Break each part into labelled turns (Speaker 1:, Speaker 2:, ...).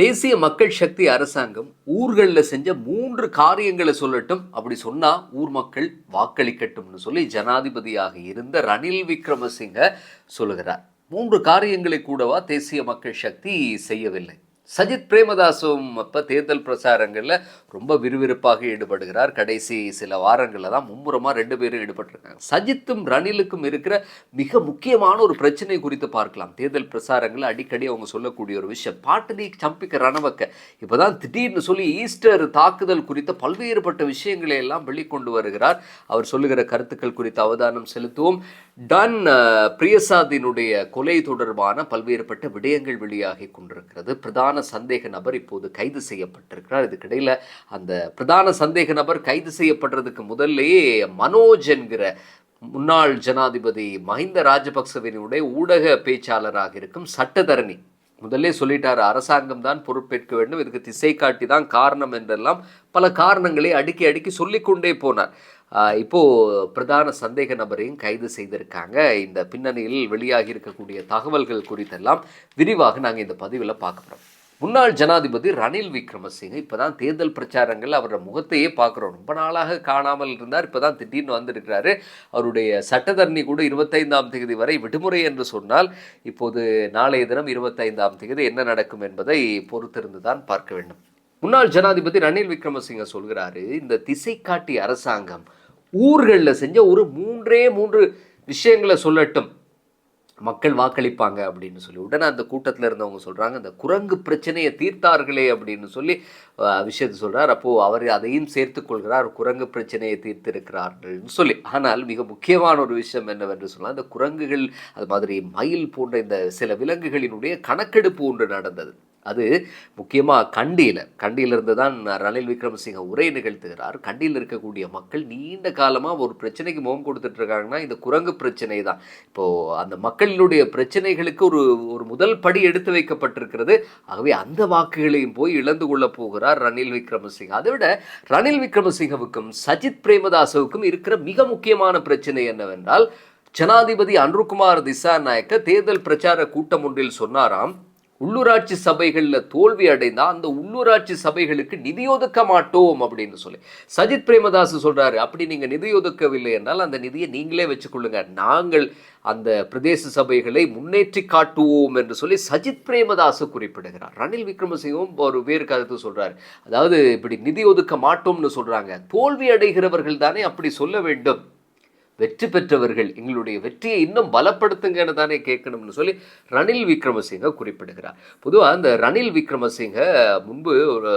Speaker 1: தேசிய மக்கள் சக்தி அரசாங்கம் ஊர்களில் செஞ்ச மூன்று காரியங்களை சொல்லட்டும் அப்படி சொன்னால் ஊர் மக்கள் வாக்களிக்கட்டும்னு சொல்லி ஜனாதிபதியாக இருந்த ரணில் விக்ரமசிங்க சொல்லுகிறார் மூன்று காரியங்களை கூடவா தேசிய மக்கள் சக்தி செய்யவில்லை சஜித் பிரேமதாசும் அப்போ தேர்தல் பிரச்சாரங்களில் ரொம்ப விறுவிறுப்பாக ஈடுபடுகிறார் கடைசி சில வாரங்களில் தான் மும்முரமாக ரெண்டு பேரும் ஈடுபட்டிருக்காங்க சஜித்தும் ரணிலுக்கும் இருக்கிற மிக முக்கியமான ஒரு பிரச்சனை குறித்து பார்க்கலாம் தேர்தல் பிரச்சாரங்களில் அடிக்கடி அவங்க சொல்லக்கூடிய ஒரு விஷயம் பாட்டினி சம்பிக்க ரணவக்க இப்போ தான் திடீர்னு சொல்லி ஈஸ்டர் தாக்குதல் குறித்த பல்வேறுபட்ட விஷயங்களை எல்லாம் வெளிக்கொண்டு வருகிறார் அவர் சொல்லுகிற கருத்துக்கள் குறித்து அவதானம் செலுத்துவோம் டன் பிரியசாதினுடைய கொலை தொடர்பான பல்வேறுபட்ட விடயங்கள் வெளியாகி கொண்டிருக்கிறது பிரதான பிரதான சந்தேக நபர் இப்போது கைது செய்யப்பட்டிருக்கிறார் இதுக்கிடையில் அந்த பிரதான சந்தேக நபர் கைது செய்யப்படுறதுக்கு முதல்லையே மனோஜ் என்கிற முன்னாள் ஜனாதிபதி மஹிந்த ராஜபக்சவினுடைய ஊடக பேச்சாளராக இருக்கும் சட்டத்தரணி முதல்ல சொல்லிட்டார் அரசாங்கம் தான் பொறுப்பேற்க வேண்டும் இதுக்கு திசை காட்டி தான் காரணம் என்றெல்லாம் பல காரணங்களை அடுக்கி அடுக்கி சொல்லிக்கொண்டே போனார் இப்போ பிரதான சந்தேக நபரையும் கைது செய்திருக்காங்க இந்த பின்னணியில் வெளியாகி இருக்கக்கூடிய தகவல்கள் குறித்தெல்லாம் விரிவாக நாங்கள் இந்த பதிவில் பார்க்குறோம் முன்னாள் ஜனாதிபதி ரணில் விக்ரமசிங்க இப்போ தான் தேர்தல் பிரச்சாரங்கள் அவரோட முகத்தையே பார்க்குறோம் ரொம்ப நாளாக காணாமல் இருந்தார் இப்போ தான் திடீர்னு வந்திருக்கிறாரு அவருடைய சட்டத்தரணி கூட இருபத்தைந்தாம் தேதி வரை விடுமுறை என்று சொன்னால் இப்போது நாளைய தினம் இருபத்தைந்தாம் தேதி என்ன நடக்கும் என்பதை பொறுத்திருந்து தான் பார்க்க வேண்டும் முன்னாள் ஜனாதிபதி ரணில் விக்ரமசிங்க சொல்கிறாரு இந்த திசை காட்டி அரசாங்கம் ஊர்களில் செஞ்ச ஒரு மூன்றே மூன்று விஷயங்களை சொல்லட்டும் மக்கள் வாக்களிப்பாங்க அப்படின்னு சொல்லி உடனே அந்த கூட்டத்தில் இருந்தவங்க சொல்கிறாங்க அந்த குரங்கு பிரச்சனையை தீர்த்தார்களே அப்படின்னு சொல்லி விஷயத்தை சொல்கிறார் அப்போது அவர் அதையும் சேர்த்து கொள்கிறார் குரங்கு பிரச்சனையை தீர்த்திருக்கிறார்கள்னு சொல்லி ஆனால் மிக முக்கியமான ஒரு விஷயம் என்னவென்று சொன்னால் அந்த குரங்குகள் அது மாதிரி மயில் போன்ற இந்த சில விலங்குகளினுடைய கணக்கெடுப்பு ஒன்று நடந்தது அது முக்கியமாக கண்டியில் கண்டியிலிருந்து தான் ரணில் விக்ரமசிங்க உரை நிகழ்த்துகிறார் கண்டியில் இருக்கக்கூடிய மக்கள் நீண்ட காலமாக ஒரு பிரச்சனைக்கு முகம் கொடுத்துட்டு இருக்காங்கன்னா இந்த குரங்கு பிரச்சனை தான் இப்போது அந்த மக்களினுடைய பிரச்சனைகளுக்கு ஒரு ஒரு முதல் படி எடுத்து வைக்கப்பட்டிருக்கிறது ஆகவே அந்த வாக்குகளையும் போய் இழந்து கொள்ளப் போகிறார் ரணில் விக்ரமசிங்க அதை விட ரணில் விக்ரமசிங்கவுக்கும் சஜித் பிரேமதாசவுக்கும் இருக்கிற மிக முக்கியமான பிரச்சனை என்னவென்றால் ஜனாதிபதி அன்ருகுமார் திசாநாயக்க தேர்தல் பிரச்சார கூட்டம் ஒன்றில் சொன்னாராம் உள்ளூராட்சி சபைகளில் தோல்வி அடைந்தால் அந்த உள்ளூராட்சி சபைகளுக்கு நிதி ஒதுக்க மாட்டோம் அப்படின்னு சொல்லி சஜித் பிரேமதாஸ் சொல்கிறாரு அப்படி நீங்கள் நிதி ஒதுக்கவில்லை என்றால் அந்த நிதியை நீங்களே வச்சுக்கொள்ளுங்க நாங்கள் அந்த பிரதேச சபைகளை முன்னேற்றி காட்டுவோம் என்று சொல்லி சஜித் பிரேமதாஸ் குறிப்பிடுகிறார் ரணில் விக்ரமசிங்கவும் ஒரு வேறு கருத்து சொல்கிறார் அதாவது இப்படி நிதி ஒதுக்க மாட்டோம்னு சொல்கிறாங்க தோல்வி அடைகிறவர்கள் தானே அப்படி சொல்ல வேண்டும் வெற்றி பெற்றவர்கள் எங்களுடைய வெற்றியை இன்னும் பலப்படுத்துங்கன்னு தானே கேட்கணும்னு சொல்லி ரணில் விக்ரமசிங்க குறிப்பிடுகிறார் பொதுவாக அந்த ரணில் விக்ரமசிங்க முன்பு ஒரு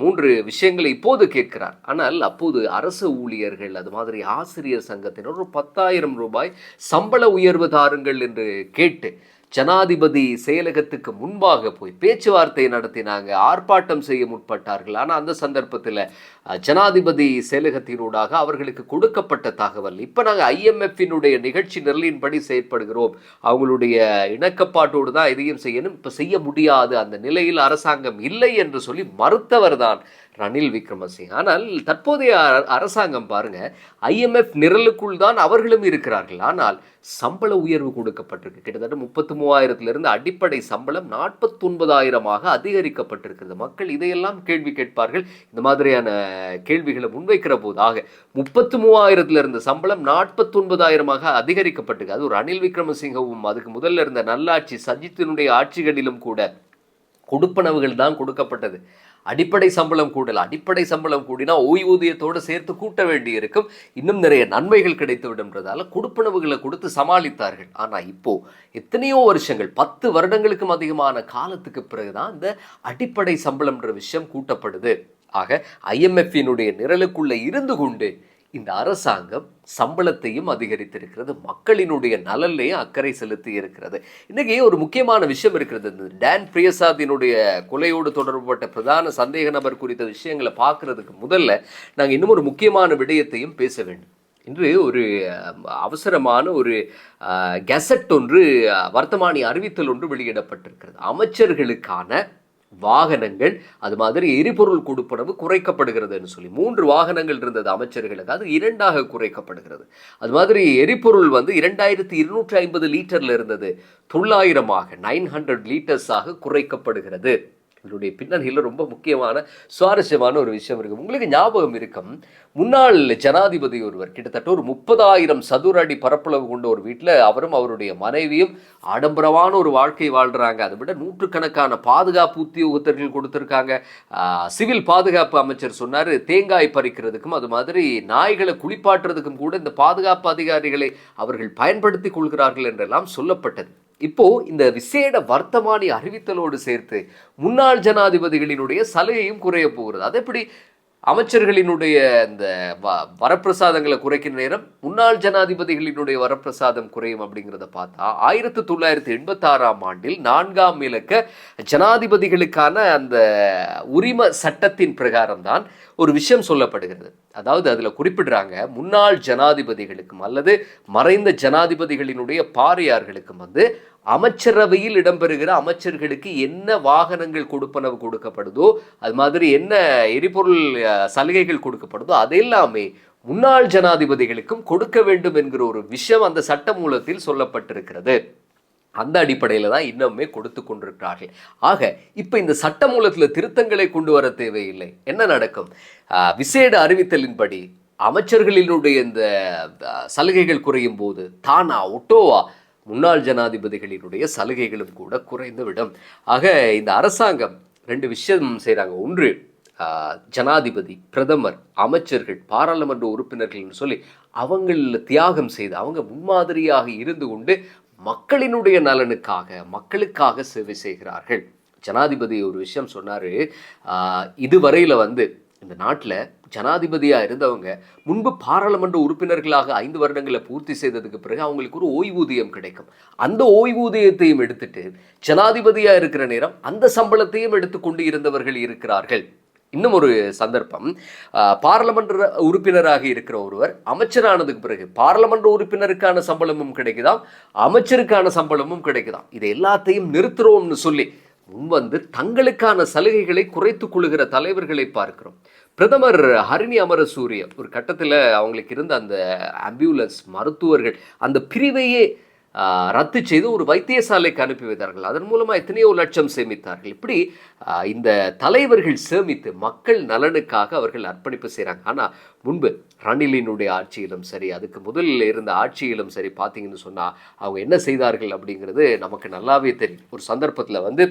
Speaker 1: மூன்று விஷயங்களை இப்போது கேட்கிறார் ஆனால் அப்போது அரசு ஊழியர்கள் அது மாதிரி ஆசிரியர் சங்கத்தினர் ஒரு பத்தாயிரம் ரூபாய் சம்பள உயர்வு தாருங்கள் என்று கேட்டு ஜனாதிபதி செயலகத்துக்கு முன்பாக போய் பேச்சுவார்த்தை நடத்தினாங்க ஆர்ப்பாட்டம் செய்ய முற்பட்டார்கள் ஆனால் அந்த சந்தர்ப்பத்தில் ஜனாதிபதி செயலகத்தினூடாக அவர்களுக்கு கொடுக்கப்பட்ட தகவல் இப்போ நாங்கள் ஐஎம்எஃபினுடைய நிகழ்ச்சி நிரலின்படி செயற்படுகிறோம் அவங்களுடைய இணக்கப்பாட்டோடு தான் இதையும் செய்யணும் இப்போ செய்ய முடியாது அந்த நிலையில் அரசாங்கம் இல்லை என்று சொல்லி மறுத்தவர் தான் ரணில் விக்ரமசிங் ஆனால் தற்போதைய அரசாங்கம் பாருங்க ஐஎம்எஃப் நிரலுக்குள் தான் அவர்களும் இருக்கிறார்கள் ஆனால் சம்பள உயர்வு கொடுக்கப்பட்டிருக்கு கிட்டத்தட்ட முப்பத்தி மூவாயிரத்திலிருந்து அடிப்படை சம்பளம் நாற்பத்தொன்பதாயிரமாக அதிகரிக்கப்பட்டிருக்கிறது மக்கள் இதையெல்லாம் கேள்வி கேட்பார்கள் இந்த மாதிரியான கேள்விகளை முன்வைக்கிற போதாக முப்பத்தி மூவாயிரத்திலிருந்து சம்பளம் நாற்பத்தொன்பதாயிரமாக அதிகரிக்கப்பட்டிருக்கு ஒரு ரணில் விக்ரமசிங்கவும் அதுக்கு முதல்ல இருந்த நல்லாட்சி சஜித்தினுடைய ஆட்சிகளிலும் கூட கொடுப்பனவுகள் தான் கொடுக்கப்பட்டது அடிப்படை சம்பளம் கூடல அடிப்படை சம்பளம் கூடினா ஓய்வூதியத்தோடு சேர்த்து கூட்ட வேண்டி இருக்கும் இன்னும் நிறைய நன்மைகள் கிடைத்து கொடுப்பனவுகளை கொடுத்து சமாளித்தார்கள் ஆனால் இப்போ எத்தனையோ வருஷங்கள் பத்து வருடங்களுக்கும் அதிகமான காலத்துக்கு பிறகுதான் இந்த அடிப்படை சம்பளம்ன்ற விஷயம் கூட்டப்படுது ஆக ஐஎம்எஃபினுடைய நிரலுக்குள்ளே இருந்து கொண்டு இந்த அரசாங்கம் சம்பளத்தையும் அதிகரித்திருக்கிறது மக்களினுடைய நலன்லையும் அக்கறை செலுத்தி இருக்கிறது இன்றைக்கி ஒரு முக்கியமான விஷயம் இருக்கிறது இந்த டேன் பிரியசாதினுடைய கொலையோடு தொடர்புபட்ட பிரதான சந்தேக நபர் குறித்த விஷயங்களை பார்க்குறதுக்கு முதல்ல நாங்கள் இன்னும் ஒரு முக்கியமான விடயத்தையும் பேச வேண்டும் இன்று ஒரு அவசரமான ஒரு கெசட் ஒன்று வர்த்தமானி அறிவித்தல் ஒன்று வெளியிடப்பட்டிருக்கிறது அமைச்சர்களுக்கான வாகனங்கள் அது மாதிரி எரிபொருள் கொடுப்பனவு குறைக்கப்படுகிறதுன்னு சொல்லி மூன்று வாகனங்கள் இருந்தது அமைச்சர்களுக்கு அது இரண்டாக குறைக்கப்படுகிறது அது மாதிரி எரிபொருள் வந்து இரண்டாயிரத்தி இருநூற்றி ஐம்பது லிட்டரில் இருந்தது தொள்ளாயிரமாக நைன் ஹண்ட்ரட் லிட்டர்ஸாக குறைக்கப்படுகிறது இதனுடைய பின்னணியில் ரொம்ப முக்கியமான சுவாரஸ்யமான ஒரு விஷயம் இருக்குது உங்களுக்கு ஞாபகம் இருக்கும் முன்னாள் ஜனாதிபதி ஒருவர் கிட்டத்தட்ட ஒரு முப்பதாயிரம் சதுர அடி பரப்பளவு கொண்ட ஒரு வீட்டில் அவரும் அவருடைய மனைவியும் ஆடம்பரமான ஒரு வாழ்க்கை வாழ்கிறாங்க அதை விட நூற்றுக்கணக்கான பாதுகாப்பு உத்தியோகத்தர்கள் கொடுத்துருக்காங்க சிவில் பாதுகாப்பு அமைச்சர் சொன்னார் தேங்காய் பறிக்கிறதுக்கும் அது மாதிரி நாய்களை குளிப்பாட்டுறதுக்கும் கூட இந்த பாதுகாப்பு அதிகாரிகளை அவர்கள் பயன்படுத்தி கொள்கிறார்கள் என்றெல்லாம் சொல்லப்பட்டது இப்போது இந்த விசேட வர்த்தமானி அறிவித்தலோடு சேர்த்து முன்னாள் ஜனாதிபதிகளினுடைய சலுகையும் குறைய போகிறது அது எப்படி அமைச்சர்களினுடைய இந்த வ வரப்பிரசாதங்களை குறைக்கிற நேரம் முன்னாள் ஜனாதிபதிகளினுடைய வரப்பிரசாதம் குறையும் அப்படிங்கிறத பார்த்தா ஆயிரத்தி தொள்ளாயிரத்தி எண்பத்தாறாம் ஆண்டில் நான்காம் இலக்க ஜனாதிபதிகளுக்கான அந்த உரிம சட்டத்தின் பிரகாரம் தான் ஒரு விஷயம் சொல்லப்படுகிறது அதாவது அதில் குறிப்பிடுறாங்க முன்னாள் ஜனாதிபதிகளுக்கும் அல்லது மறைந்த ஜனாதிபதிகளினுடைய பாரியார்களுக்கும் வந்து அமைச்சரவையில் இடம்பெறுகிற அமைச்சர்களுக்கு என்ன வாகனங்கள் கொடுப்பனவு கொடுக்கப்படுதோ அது மாதிரி என்ன எரிபொருள் சலுகைகள் கொடுக்கப்படுதோ அதெல்லாமே முன்னாள் ஜனாதிபதிகளுக்கும் கொடுக்க வேண்டும் என்கிற ஒரு விஷயம் அந்த சட்ட மூலத்தில் சொல்லப்பட்டிருக்கிறது அந்த அடிப்படையில் தான் இன்னுமே கொடுத்து கொண்டிருக்கிறார்கள் ஆக இப்போ இந்த சட்ட மூலத்தில் திருத்தங்களை கொண்டு வர தேவையில்லை என்ன நடக்கும் விசேட அறிவித்தலின்படி அமைச்சர்களினுடைய இந்த சலுகைகள் குறையும் போது தானா ஒட்டோவா முன்னாள் ஜனாதிபதிகளினுடைய சலுகைகளும் கூட குறைந்துவிடும் ஆக இந்த அரசாங்கம் ரெண்டு விஷயம் செய்கிறாங்க ஒன்று ஜனாதிபதி பிரதமர் அமைச்சர்கள் பாராளுமன்ற உறுப்பினர்கள்னு சொல்லி அவங்களில் தியாகம் செய்து அவங்க முன்மாதிரியாக இருந்து கொண்டு மக்களினுடைய நலனுக்காக மக்களுக்காக சேவை செய்கிறார்கள் ஜனாதிபதி ஒரு விஷயம் சொன்னார் இதுவரையில் வந்து இந்த நாட்டில் ஜனாதிபதியாக இருந்தவங்க முன்பு பாராளுமன்ற உறுப்பினர்களாக ஐந்து வருடங்களை பூர்த்தி செய்ததுக்கு பிறகு அவங்களுக்கு ஒரு ஓய்வூதியம் கிடைக்கும் அந்த ஓய்வூதியத்தையும் எடுத்துட்டு ஜனாதிபதியாக இருக்கிற நேரம் அந்த சம்பளத்தையும் எடுத்துக்கொண்டு இருந்தவர்கள் இருக்கிறார்கள் இன்னும் ஒரு சந்தர்ப்பம் பார்லமென்ற உறுப்பினராக இருக்கிற ஒருவர் அமைச்சரானதுக்கு பிறகு பார்லமென்ற உறுப்பினருக்கான சம்பளமும் கிடைக்குதாம் அமைச்சருக்கான சம்பளமும் கிடைக்குதாம் இதை எல்லாத்தையும் நிறுத்துறோம்னு சொல்லி முன்வந்து தங்களுக்கான சலுகைகளை குறைத்து கொள்கிற தலைவர்களை பார்க்கிறோம் பிரதமர் ஹரிணி அமரசூரிய ஒரு கட்டத்தில் அவங்களுக்கு இருந்த அந்த ஆம்புலன்ஸ் மருத்துவர்கள் அந்த பிரிவையே ரத்து செய்து ஒரு வைத்தியசாலைக்கு அனுப்பி வைத்தார்கள் அதன் மூலமாக எத்தனையோ லட்சம் சேமித்தார்கள் இப்படி இந்த தலைவர்கள் சேமித்து மக்கள் நலனுக்காக அவர்கள் அர்ப்பணிப்பு செய்கிறாங்க ஆனால் முன்பு ரணிலினுடைய ஆட்சியிலும் சரி அதுக்கு முதலில் இருந்த ஆட்சியிலும் சரி பார்த்தீங்கன்னு சொன்னால் அவங்க என்ன செய்தார்கள் அப்படிங்கிறது நமக்கு நல்லாவே தெரியும் ஒரு சந்தர்ப்பத்தில் வந்து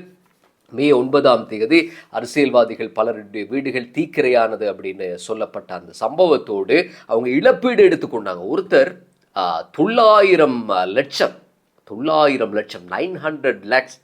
Speaker 1: மே ஒன்பதாம் தேதி அரசியல்வாதிகள் பலருடைய வீடுகள் தீக்கிரையானது அப்படின்னு சொல்லப்பட்ட அந்த சம்பவத்தோடு அவங்க இழப்பீடு எடுத்துக்கொண்டாங்க ஒருத்தர் தொள்ளாயிரம் லட்சம் தொள்ளாயிரம் லட்சம் நைன் ஹண்ட்ரட் லேக்ஸ்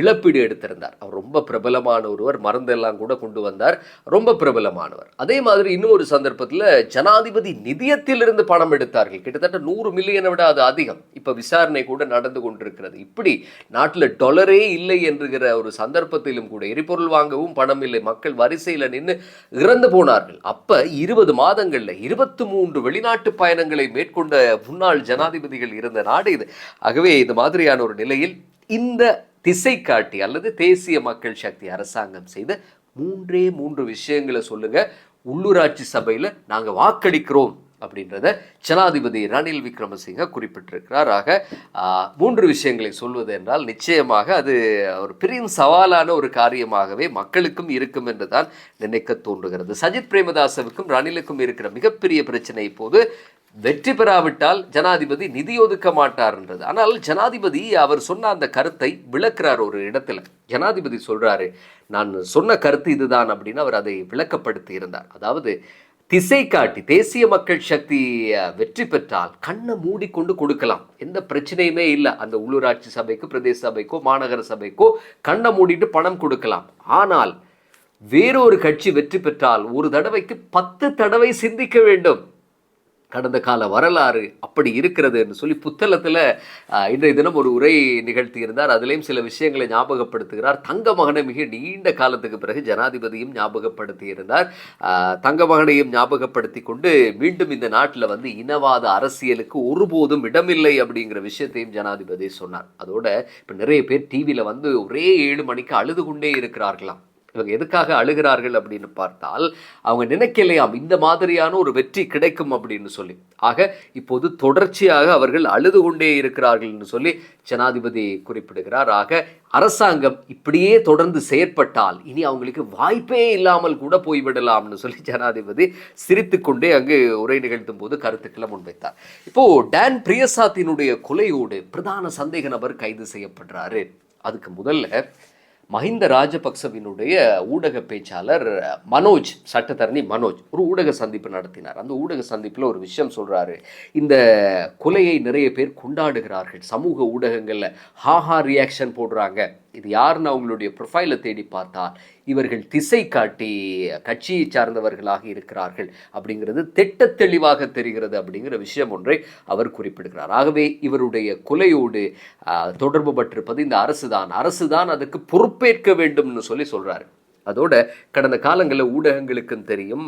Speaker 1: இழப்பீடு எடுத்திருந்தார் அவர் ரொம்ப பிரபலமான ஒருவர் மருந்தெல்லாம் கூட கொண்டு வந்தார் ரொம்ப பிரபலமானவர் அதே மாதிரி இன்னொரு சந்தர்ப்பத்தில் ஜனாதிபதி நிதியத்திலிருந்து பணம் எடுத்தார்கள் கிட்டத்தட்ட நூறு மில்லியனை விட அது அதிகம் இப்போ விசாரணை கூட நடந்து கொண்டிருக்கிறது இப்படி நாட்டில் டொலரே இல்லை என்கிற ஒரு சந்தர்ப்பத்திலும் கூட எரிபொருள் வாங்கவும் பணம் இல்லை மக்கள் வரிசையில் நின்று இறந்து போனார்கள் அப்போ இருபது மாதங்களில் இருபத்தி மூன்று வெளிநாட்டு பயணங்களை மேற்கொண்ட முன்னாள் ஜனாதிபதிகள் இருந்த நாடு இது ஆகவே இது மாதிரியான ஒரு நிலையில் இந்த திசை காட்டி அல்லது தேசிய மக்கள் சக்தி அரசாங்கம் செய்த மூன்றே மூன்று விஷயங்களை சொல்லுங்க உள்ளூராட்சி சபையில் நாங்கள் வாக்களிக்கிறோம் அப்படின்றத ஜனாதிபதி ரணில் விக்ரமசிங்க குறிப்பிட்டிருக்கிறார் ஆக மூன்று விஷயங்களை சொல்வது என்றால் நிச்சயமாக அது ஒரு பெரிய சவாலான ஒரு காரியமாகவே மக்களுக்கும் இருக்கும் என்று தான் நினைக்க தோன்றுகிறது சஜித் பிரேமதாசவுக்கும் ரணிலுக்கும் இருக்கிற மிகப்பெரிய பிரச்சனை இப்போது வெற்றி பெறாவிட்டால் ஜனாதிபதி நிதி ஒதுக்க மாட்டார்ன்றது ஆனால் ஜனாதிபதி அவர் சொன்ன அந்த கருத்தை விளக்குறார் ஒரு இடத்துல ஜனாதிபதி சொல்கிறாரு நான் சொன்ன கருத்து இதுதான் அப்படின்னு அவர் அதை விளக்கப்படுத்தி இருந்தார் அதாவது திசை காட்டி தேசிய மக்கள் சக்தி வெற்றி பெற்றால் கண்ணை மூடிக்கொண்டு கொடுக்கலாம் எந்த பிரச்சனையுமே இல்லை அந்த உள்ளூராட்சி சபைக்கு பிரதேச சபைக்கோ மாநகர சபைக்கோ கண்ணை மூடிட்டு பணம் கொடுக்கலாம் ஆனால் வேறொரு கட்சி வெற்றி பெற்றால் ஒரு தடவைக்கு பத்து தடவை சிந்திக்க வேண்டும் கடந்த கால வரலாறு அப்படி இருக்கிறதுன்னு சொல்லி புத்தளத்தில் இன்றைய தினம் ஒரு உரை நிகழ்த்தியிருந்தார் அதுலேயும் சில விஷயங்களை ஞாபகப்படுத்துகிறார் தங்க மகனை மிக நீண்ட காலத்துக்கு பிறகு ஜனாதிபதியும் ஞாபகப்படுத்தியிருந்தார் தங்க மகனையும் ஞாபகப்படுத்தி கொண்டு மீண்டும் இந்த நாட்டில் வந்து இனவாத அரசியலுக்கு ஒருபோதும் இடமில்லை அப்படிங்கிற விஷயத்தையும் ஜனாதிபதி சொன்னார் அதோட இப்போ நிறைய பேர் டிவியில் வந்து ஒரே ஏழு மணிக்கு அழுது கொண்டே இருக்கிறார்களாம் இவங்க எதுக்காக அழுகிறார்கள் அப்படின்னு பார்த்தால் அவங்க நினைக்கலையாம் இந்த மாதிரியான ஒரு வெற்றி கிடைக்கும் அப்படின்னு சொல்லி ஆக இப்போது தொடர்ச்சியாக அவர்கள் அழுது கொண்டே இருக்கிறார்கள்னு சொல்லி ஜனாதிபதி குறிப்பிடுகிறார் ஆக அரசாங்கம் இப்படியே தொடர்ந்து செயற்பட்டால் இனி அவங்களுக்கு வாய்ப்பே இல்லாமல் கூட போய்விடலாம்னு சொல்லி ஜனாதிபதி சிரித்து கொண்டே அங்கு உரை நிகழ்த்தும் போது கருத்துக்களை முன்வைத்தார் இப்போ டேன் பிரியசாத்தினுடைய கொலையோடு பிரதான சந்தேக நபர் கைது செய்யப்படுறாரு அதுக்கு முதல்ல மஹிந்த ராஜபக்சவினுடைய ஊடக பேச்சாளர் மனோஜ் சட்டத்தரணி மனோஜ் ஒரு ஊடக சந்திப்பு நடத்தினார் அந்த ஊடக சந்திப்பில் ஒரு விஷயம் சொல்கிறாரு இந்த கொலையை நிறைய பேர் கொண்டாடுகிறார்கள் சமூக ஊடகங்களில் ஹாஹா ரியாக்ஷன் போடுறாங்க இது யாருன்னு அவங்களுடைய ப்ரொஃபைலை தேடி பார்த்தால் இவர்கள் திசை காட்டி கட்சியை சார்ந்தவர்களாக இருக்கிறார்கள் அப்படிங்கிறது திட்ட தெளிவாக தெரிகிறது அப்படிங்கிற விஷயம் ஒன்றை அவர் குறிப்பிடுகிறார் ஆகவே இவருடைய கொலையோடு தொடர்பு பட்டிருப்பது இந்த அரசு தான் அரசு தான் அதுக்கு பொறுப்பேற்க வேண்டும்னு சொல்லி சொல்கிறாரு அதோட கடந்த காலங்களில் ஊடகங்களுக்கும் தெரியும்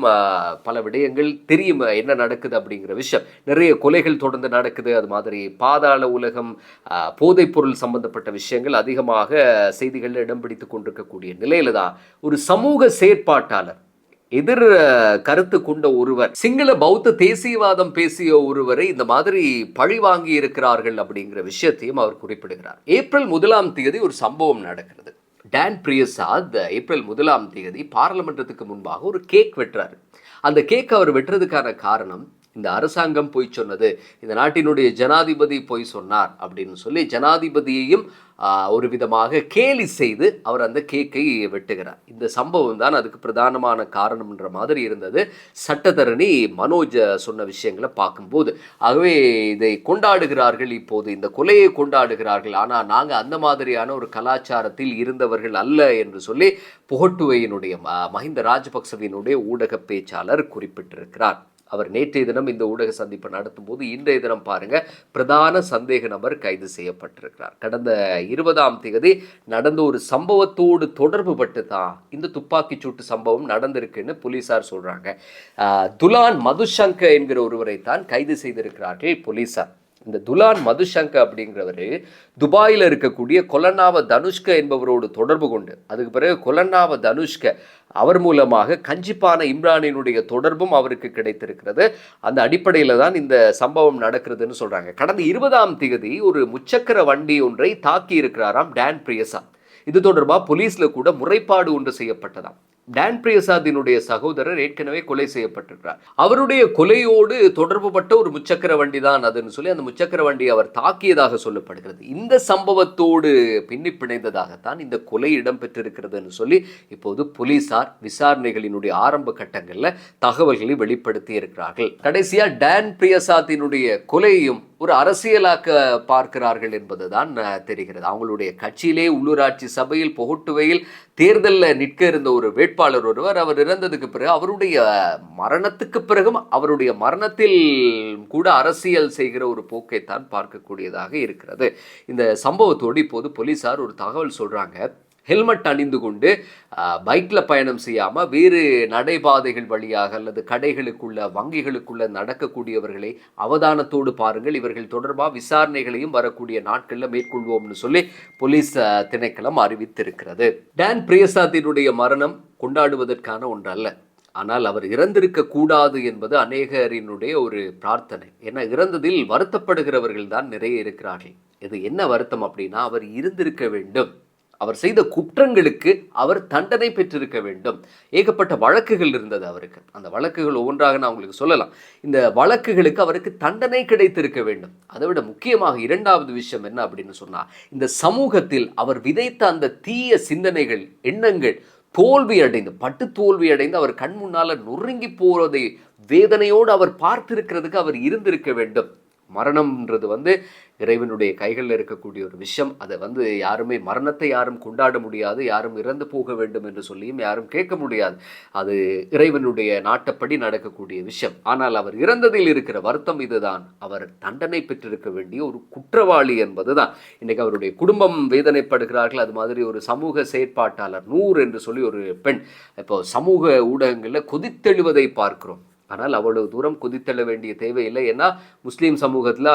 Speaker 1: பல விடயங்கள் தெரியும் என்ன நடக்குது அப்படிங்கிற விஷயம் நிறைய கொலைகள் தொடர்ந்து நடக்குது அது மாதிரி பாதாள உலகம் போதைப்பொருள் சம்பந்தப்பட்ட விஷயங்கள் அதிகமாக செய்திகளில் இடம் பிடித்து கொண்டிருக்கக்கூடிய நிலையில தான் ஒரு சமூக செயற்பாட்டாளர் எதிர் கருத்து கொண்ட ஒருவர் சிங்கள பௌத்த தேசியவாதம் பேசிய ஒருவரை இந்த மாதிரி பழி வாங்கி இருக்கிறார்கள் அப்படிங்கிற விஷயத்தையும் அவர் குறிப்பிடுகிறார் ஏப்ரல் முதலாம் தேதி ஒரு சம்பவம் நடக்கிறது டான் பிரியசாத் ஏப்ரல் முதலாம் தேதி பாராளுமன்றத்துக்கு முன்பாக ஒரு கேக் வெட்டுறாரு அந்த கேக் அவர் வெட்டுறதுக்கான காரணம் இந்த அரசாங்கம் பொய் சொன்னது இந்த நாட்டினுடைய ஜனாதிபதி பொய் சொன்னார் அப்படின்னு சொல்லி ஜனாதிபதியையும் ஒரு விதமாக கேலி செய்து அவர் அந்த கேக்கை வெட்டுகிறார் இந்த சம்பவம் தான் அதுக்கு பிரதானமான காரணம்ன்ற மாதிரி இருந்தது சட்டத்தரணி மனோஜ் சொன்ன விஷயங்களை பார்க்கும்போது ஆகவே இதை கொண்டாடுகிறார்கள் இப்போது இந்த கொலையை கொண்டாடுகிறார்கள் ஆனால் நாங்கள் அந்த மாதிரியான ஒரு கலாச்சாரத்தில் இருந்தவர்கள் அல்ல என்று சொல்லி புகட்டுவையினுடைய மஹிந்த ராஜபக்சவினுடைய ஊடக பேச்சாளர் குறிப்பிட்டிருக்கிறார் அவர் நேற்றைய தினம் இந்த ஊடக சந்திப்பை நடத்தும் போது இன்றைய தினம் பாருங்க பிரதான சந்தேக நபர் கைது செய்யப்பட்டிருக்கிறார் கடந்த இருபதாம் தேதி நடந்த ஒரு சம்பவத்தோடு தொடர்பு பட்டு தான் இந்த துப்பாக்கிச் சூட்டு சம்பவம் நடந்திருக்குன்னு போலீசார் சொல்றாங்க துலான் மதுசங்கர் என்கிற ஒருவரை தான் கைது செய்திருக்கிறார்கள் போலீசார் இந்த துலான் மதுசங்க அப்படிங்கிறவர் துபாயில் இருக்கக்கூடிய கொலனாவ தனுஷ்க என்பவரோடு தொடர்பு கொண்டு அதுக்கு பிறகு கொலனாவ தனுஷ்க அவர் மூலமாக கஞ்சிப்பான இம்ரானினுடைய தொடர்பும் அவருக்கு கிடைத்திருக்கிறது அந்த அடிப்படையில் தான் இந்த சம்பவம் நடக்கிறதுன்னு சொல்கிறாங்க கடந்த இருபதாம் தேதி ஒரு முச்சக்கர வண்டி ஒன்றை தாக்கி இருக்கிறாராம் டேன் பிரியசா இது தொடர்பாக போலீஸில் கூட முறைப்பாடு ஒன்று செய்யப்பட்டதாம் டான் பிரியசாதினுடைய சகோதரர் ஏற்கனவே கொலை செய்யப்பட்டிருக்கிறார் அவருடைய கொலையோடு தொடர்பு பட்ட ஒரு முச்சக்கர வண்டி தான் அதுன்னு சொல்லி அந்த முச்சக்கர வண்டி அவர் தாக்கியதாக சொல்லப்படுகிறது இந்த சம்பவத்தோடு பின்னி பிணைந்ததாகத்தான் இந்த கொலை இடம்பெற்றிருக்கிறதுன்னு சொல்லி இப்போது போலீசார் விசாரணைகளினுடைய ஆரம்ப கட்டங்களில் தகவல்களை வெளிப்படுத்தி இருக்கிறார்கள் கடைசியா டான் பிரியசாத்தினுடைய கொலையும் ஒரு அரசியலாக்க பார்க்கிறார்கள் என்பதுதான் தெரிகிறது அவங்களுடைய கட்சியிலே உள்ளூராட்சி சபையில் புகட்டுவையில் தேர்தலில் நிற்க இருந்த ஒரு வேட்பு வேட்பாளர் ஒருவர் அவர் இறந்ததுக்கு பிறகு அவருடைய மரணத்துக்கு பிறகும் அவருடைய மரணத்தில் கூட அரசியல் செய்கிற ஒரு போக்கைத்தான் பார்க்கக்கூடியதாக இருக்கிறது இந்த சம்பவத்தோடு இப்போது போலீஸார் ஒரு தகவல் சொல்கிறாங்க ஹெல்மெட் அணிந்து கொண்டு பைக்கில் பயணம் செய்யாமல் வேறு நடைபாதைகள் வழியாக அல்லது கடைகளுக்குள்ள வங்கிகளுக்குள்ள நடக்கக்கூடியவர்களை அவதானத்தோடு பாருங்கள் இவர்கள் தொடர்பாக விசாரணைகளையும் வரக்கூடிய நாட்களில் மேற்கொள்வோம்னு சொல்லி போலீஸ் திணைக்களம் அறிவித்திருக்கிறது டேன் பிரியசாத்தினுடைய மரணம் கொண்டாடுவதற்கான ஒன்றல்ல ஆனால் அவர் இறந்திருக்க கூடாது என்பது அநேகரினுடைய ஒரு பிரார்த்தனை ஏன்னா இறந்ததில் வருத்தப்படுகிறவர்கள் தான் நிறைய இருக்கிறார்கள் இது என்ன வருத்தம் அப்படின்னா அவர் இருந்திருக்க வேண்டும் அவர் செய்த குற்றங்களுக்கு அவர் தண்டனை பெற்றிருக்க வேண்டும் ஏகப்பட்ட வழக்குகள் இருந்தது அவருக்கு அந்த வழக்குகள் ஒவ்வொன்றாக நான் உங்களுக்கு சொல்லலாம் இந்த வழக்குகளுக்கு அவருக்கு தண்டனை கிடைத்திருக்க வேண்டும் அதை விட முக்கியமாக இரண்டாவது விஷயம் என்ன அப்படின்னு சொன்னால் இந்த சமூகத்தில் அவர் விதைத்த அந்த தீய சிந்தனைகள் எண்ணங்கள் தோல்வி அடைந்து பட்டு தோல்வி அடைந்து அவர் கண் முன்னால் நொறுங்கி போவதை வேதனையோடு அவர் பார்த்திருக்கிறதுக்கு அவர் இருந்திருக்க வேண்டும் மரணம்ன்றது வந்து இறைவனுடைய கைகளில் இருக்கக்கூடிய ஒரு விஷயம் அதை வந்து யாருமே மரணத்தை யாரும் கொண்டாட முடியாது யாரும் இறந்து போக வேண்டும் என்று சொல்லியும் யாரும் கேட்க முடியாது அது இறைவனுடைய நாட்டப்படி நடக்கக்கூடிய விஷயம் ஆனால் அவர் இறந்ததில் இருக்கிற வருத்தம் இதுதான் அவர் தண்டனை பெற்றிருக்க வேண்டிய ஒரு குற்றவாளி என்பதுதான் இன்னைக்கு அவருடைய குடும்பம் வேதனைப்படுகிறார்கள் அது மாதிரி ஒரு சமூக செயற்பாட்டாளர் நூறு என்று சொல்லி ஒரு பெண் இப்போ சமூக ஊடகங்களில் கொதித்தெழுவதை பார்க்கிறோம் ஆனால் அவ்வளவு தூரம் குதித்தள்ள வேண்டிய தேவையில்லை ஏன்னா முஸ்லீம் சமூகத்தில்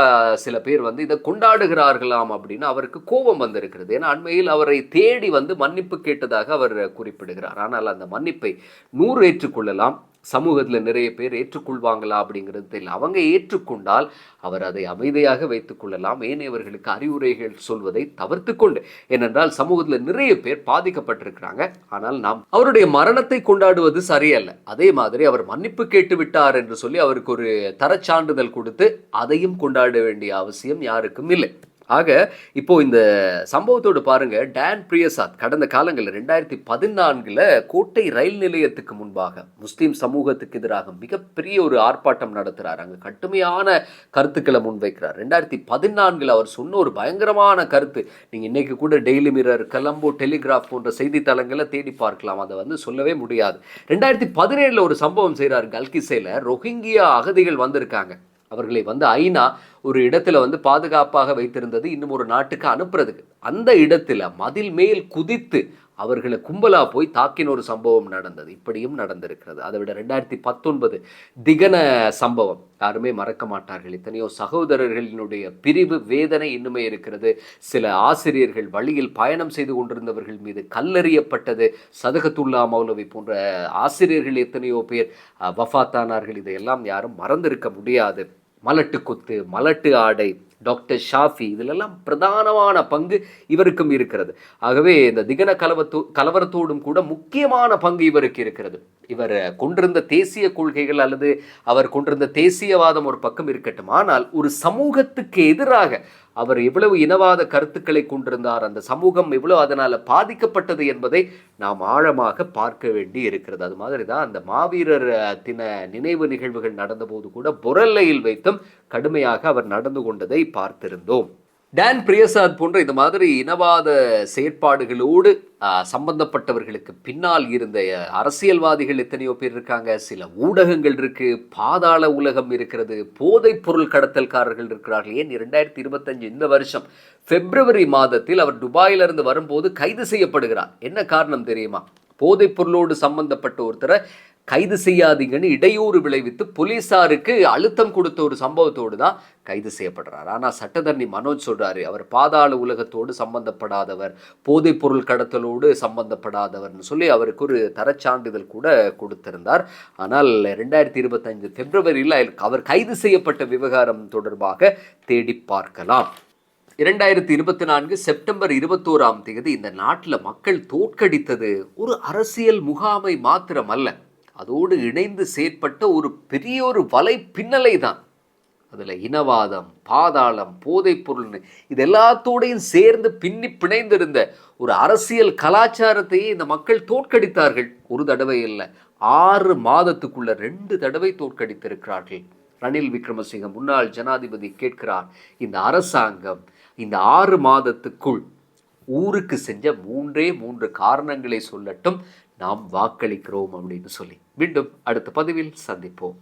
Speaker 1: சில பேர் வந்து இதை கொண்டாடுகிறார்களாம் அப்படின்னு அவருக்கு கோபம் வந்திருக்கிறது ஏன்னா அண்மையில் அவரை தேடி வந்து மன்னிப்பு கேட்டதாக அவர் குறிப்பிடுகிறார் ஆனால் அந்த மன்னிப்பை நூறு ஏற்றுக்கொள்ளலாம் சமூகத்தில் நிறைய பேர் ஏற்றுக்கொள்வாங்களா அப்படிங்கிறது தெரியல அவங்க ஏற்றுக்கொண்டால் அவர் அதை அமைதியாக வைத்துக்கொள்ளலாம் ஏனையவர்களுக்கு அறிவுரைகள் சொல்வதை தவிர்த்து கொண்டு ஏனென்றால் சமூகத்தில் நிறைய பேர் பாதிக்கப்பட்டிருக்கிறாங்க ஆனால் நாம் அவருடைய மரணத்தை கொண்டாடுவது சரியல்ல அதே மாதிரி அவர் மன்னிப்பு கேட்டு விட்டார் என்று சொல்லி அவருக்கு ஒரு தரச்சான்றிதழ் கொடுத்து அதையும் கொண்டாட வேண்டிய அவசியம் யாருக்கும் இல்லை ஆக இப்போ இந்த சம்பவத்தோடு பாருங்க டேன் பிரியசாத் கடந்த காலங்களில் ரெண்டாயிரத்தி பதினான்குல கோட்டை ரயில் நிலையத்துக்கு முன்பாக முஸ்லீம் சமூகத்துக்கு எதிராக மிகப்பெரிய ஒரு ஆர்ப்பாட்டம் நடத்துகிறார் அங்கே கட்டுமையான கருத்துக்களை முன்வைக்கிறார் ரெண்டாயிரத்தி பதினான்கில் அவர் சொன்ன ஒரு பயங்கரமான கருத்து நீங்கள் இன்னைக்கு கூட டெய்லி மிரர் கலம்போ டெலிகிராஃப் போன்ற செய்தித்தளங்களை தேடி பார்க்கலாம் அதை வந்து சொல்லவே முடியாது ரெண்டாயிரத்தி பதினேழில் ஒரு சம்பவம் செய்கிறார் கல்கிசேல ரொஹிங்கியா அகதிகள் வந்திருக்காங்க அவர்களை வந்து ஐநா ஒரு இடத்துல வந்து பாதுகாப்பாக வைத்திருந்தது இன்னும் ஒரு நாட்டுக்கு அனுப்புறதுக்கு அந்த இடத்துல மதில் மேல் குதித்து அவர்களை கும்பலா போய் தாக்கின ஒரு சம்பவம் நடந்தது இப்படியும் நடந்திருக்கிறது அதை விட ரெண்டாயிரத்தி பத்தொன்பது திகன சம்பவம் யாருமே மறக்க மாட்டார்கள் எத்தனையோ சகோதரர்களினுடைய பிரிவு வேதனை இன்னுமே இருக்கிறது சில ஆசிரியர்கள் வழியில் பயணம் செய்து கொண்டிருந்தவர்கள் மீது கல்லறியப்பட்டது சதகத்துல்லா மௌலவி போன்ற ஆசிரியர்கள் எத்தனையோ பேர் வஃத்தானார்கள் இதையெல்லாம் யாரும் மறந்திருக்க முடியாது மலட்டு குத்து மலட்டு ஆடை டாக்டர் ஷாஃபி இதிலெல்லாம் பிரதானமான பங்கு இவருக்கும் இருக்கிறது ஆகவே இந்த திகன கலவத்தோ கலவரத்தோடும் கூட முக்கியமான பங்கு இவருக்கு இருக்கிறது இவர் கொண்டிருந்த தேசிய கொள்கைகள் அல்லது அவர் கொண்டிருந்த தேசியவாதம் ஒரு பக்கம் இருக்கட்டும் ஆனால் ஒரு சமூகத்துக்கு எதிராக அவர் எவ்வளவு இனவாத கருத்துக்களை கொண்டிருந்தார் அந்த சமூகம் எவ்வளவு அதனால் பாதிக்கப்பட்டது என்பதை நாம் ஆழமாக பார்க்க வேண்டி இருக்கிறது அது மாதிரி தான் அந்த மாவீரர் தின நினைவு நிகழ்வுகள் நடந்தபோது கூட புரல்லையில் வைத்தும் கடுமையாக அவர் நடந்து கொண்டதை பார்த்திருந்தோம் டான் பிரியசாத் போன்ற இந்த மாதிரி இனவாத செயற்பாடுகளோடு சம்பந்தப்பட்டவர்களுக்கு பின்னால் இருந்த அரசியல்வாதிகள் எத்தனையோ பேர் இருக்காங்க சில ஊடகங்கள் இருக்கு பாதாள உலகம் இருக்கிறது போதைப் பொருள் கடத்தல்காரர்கள் இருக்கிறார்கள் ஏன் இரண்டாயிரத்தி இருபத்தஞ்சு இந்த வருஷம் பிப்ரவரி மாதத்தில் அவர் துபாயிலிருந்து வரும்போது கைது செய்யப்படுகிறார் என்ன காரணம் தெரியுமா போதைப் பொருளோடு சம்பந்தப்பட்ட ஒருத்தரை கைது செய்யாதீங்கன்னு இடையூறு விளைவித்து போலீஸாருக்கு அழுத்தம் கொடுத்த ஒரு சம்பவத்தோடு தான் கைது செய்யப்படுறார் ஆனால் சட்டத்தரணி மனோஜ் சொல்கிறாரு அவர் பாதாள உலகத்தோடு சம்பந்தப்படாதவர் போதைப் பொருள் கடத்தலோடு சம்பந்தப்படாதவர்னு சொல்லி அவருக்கு ஒரு தரச்சான்றிதழ் கூட கொடுத்திருந்தார் ஆனால் ரெண்டாயிரத்தி இருபத்தஞ்சு பிப்ரவரியில் அவர் கைது செய்யப்பட்ட விவகாரம் தொடர்பாக தேடி பார்க்கலாம் இரண்டாயிரத்தி இருபத்தி நான்கு செப்டம்பர் இருபத்தோராம் தேதி இந்த நாட்டில் மக்கள் தோற்கடித்தது ஒரு அரசியல் முகாமை மாத்திரம் அல்ல அதோடு இணைந்து செயற்பட்ட ஒரு பெரிய ஒரு வலை பின்னலை தான் அதில் இனவாதம் பாதாளம் போதைப்பொருள்னு இது எல்லாத்தோடையும் சேர்ந்து பின்னி பிணைந்திருந்த ஒரு அரசியல் கலாச்சாரத்தையே இந்த மக்கள் தோற்கடித்தார்கள் ஒரு தடவை இல்லை ஆறு மாதத்துக்குள்ள ரெண்டு தடவை தோற்கடித்திருக்கிறார்கள் ரணில் விக்ரமசிங்க முன்னாள் ஜனாதிபதி கேட்கிறார் இந்த அரசாங்கம் இந்த ஆறு மாதத்துக்குள் ஊருக்கு செஞ்ச மூன்றே மூன்று காரணங்களை சொல்லட்டும் நாம் வாக்களிக்கிறோம் அப்படின்னு சொல்லி மீண்டும் அடுத்த பதிவில் சந்திப்போம்